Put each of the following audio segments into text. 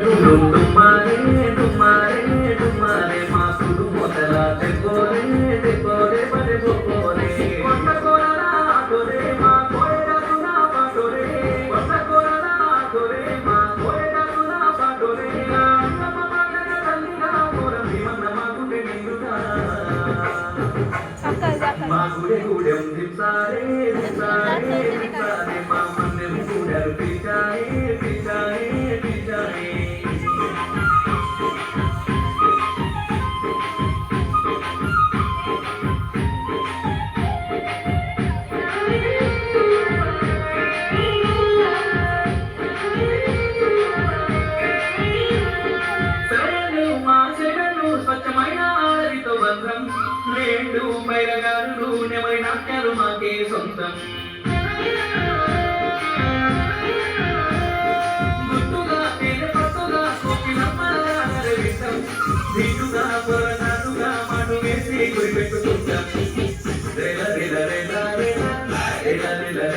รูปดลงไป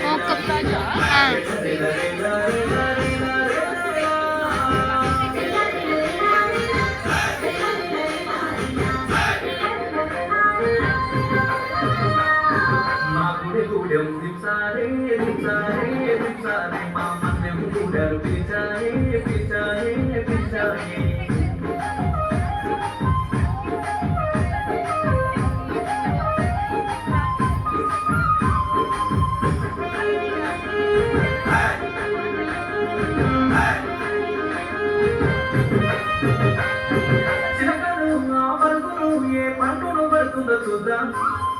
Mocha Plaza. Ah.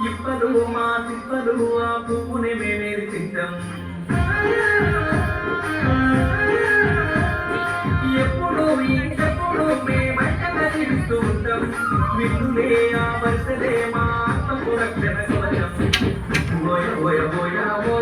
ఇప్పుడు మా తిప్పలు ఆ పువ్వునే మేమే తింటాం. ಬಿಂದುವೇ ಆವರಿಸದೆ ಮಾತ್ರ ಪುರಕ್ಷಣ ಕವಚ ಓಯ ಓಯ ಓಯ ಓ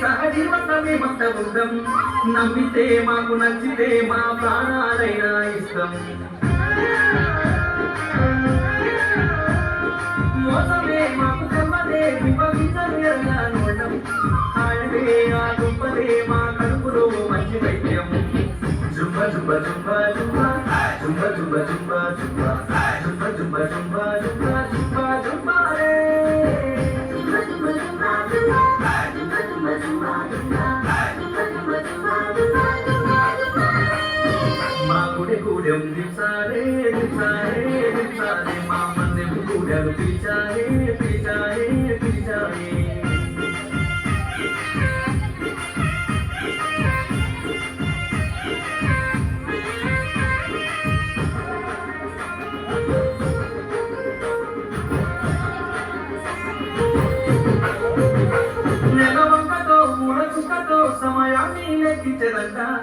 సహజీవనమేమంతృందం నమ్మితే మాకు నచ్చితే మా ప్రాణాలైనా ఇష్టం మోసమే మాకు కమ్మదే విభవించలేరగా నోటం ఆయనే ఆ దుంపలే మా కడుపులో మంచి వైద్యం జుంబ జుంబ జుంబ జుంబ జుంబ జుంబ జుంబ జుంబ జుంబ జుంబ జుంబ జుంబ జుంబ జుంబ రే మా గుడి గూడెం దించారే దించారే దించారే మా మందెం గూడెలు పిలిచారే పిలిచారే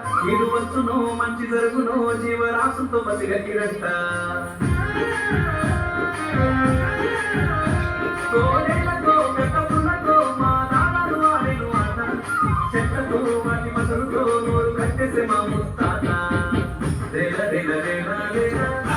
లెక్కించదంట ఇది వచ్చును మంచి జరుగును జీవరాశులతో బతిగట్టిరంట తోడేళ్ళతో పెద్దపుల్లతో మా నాన్నలు ఆడేను ఆట చెట్లతో వాటి మసలుతో నోరు కట్టేసే మా రేల రేల రేల రేల.